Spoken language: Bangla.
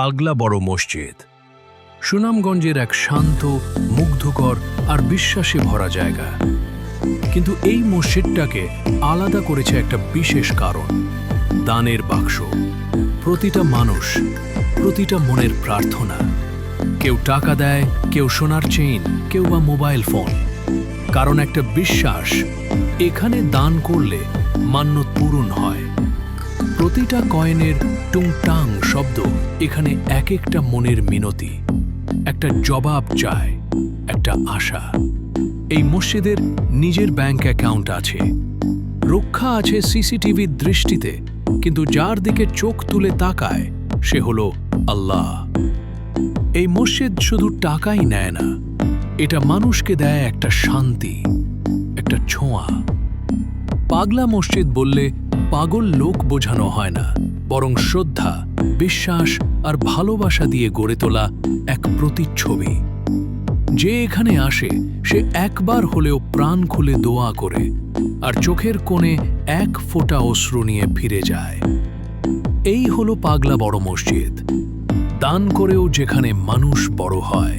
পাগলা বড় মসজিদ। সুনামগঞ্জের এক শান্ত, মুগ্ধকর আর বিশ্বাসে ভরা জায়গা। কিন্তু এই মসজিদটাকে আলাদা করেছে একটা বিশেষ কারণ। দানের বাক্স, প্রতিটা মানুষ, প্রতিটা মনের প্রার্থনা। কেউ টাকা দেয়, কেউ সোনার চেইন, কেউ বা মোবাইল ফোন। কারণ একটা বিশ্বাস, এখানে দান করলে মান্য পূরণ হয়। প্রতিটা কয়েনের টুংটাং শব্দ এখানে এক একটা মনের মিনতি। একটা জবাব চায়, একটা আশা। এই মসজিদের নিজের ব্যাংক অ্যাকাউন্ট আছে। রক্ষা আছে সিসিটিভির দৃষ্টিতে, কিন্তু যার দিকে চোখ তুলে তাকায়, সে হল আল্লাহ। এই মসজিদ শুধু টাকাই নেয় না, এটা মানুষকে দেয় একটা শান্তি, একটা ছোঁয়া। পাগলা মসজিদ বললে পাগল লোক বোঝানো হয় না। বরং শ্রদ্ধা, বিশ্বাস আর ভালোবাসা দিয়ে গড়ে তোলা এক প্রতিচ্ছবি। যে এখানে আসে, সে একবার হলেও প্রাণ খুলে দোয়া করে আর চোখের কোণে এক ফোঁটা অশ্রু নিয়ে ফিরে যায়। এই হলো পাগলা বড় মসজিদ। দান করেও যেখানে মানুষ বড় হয়।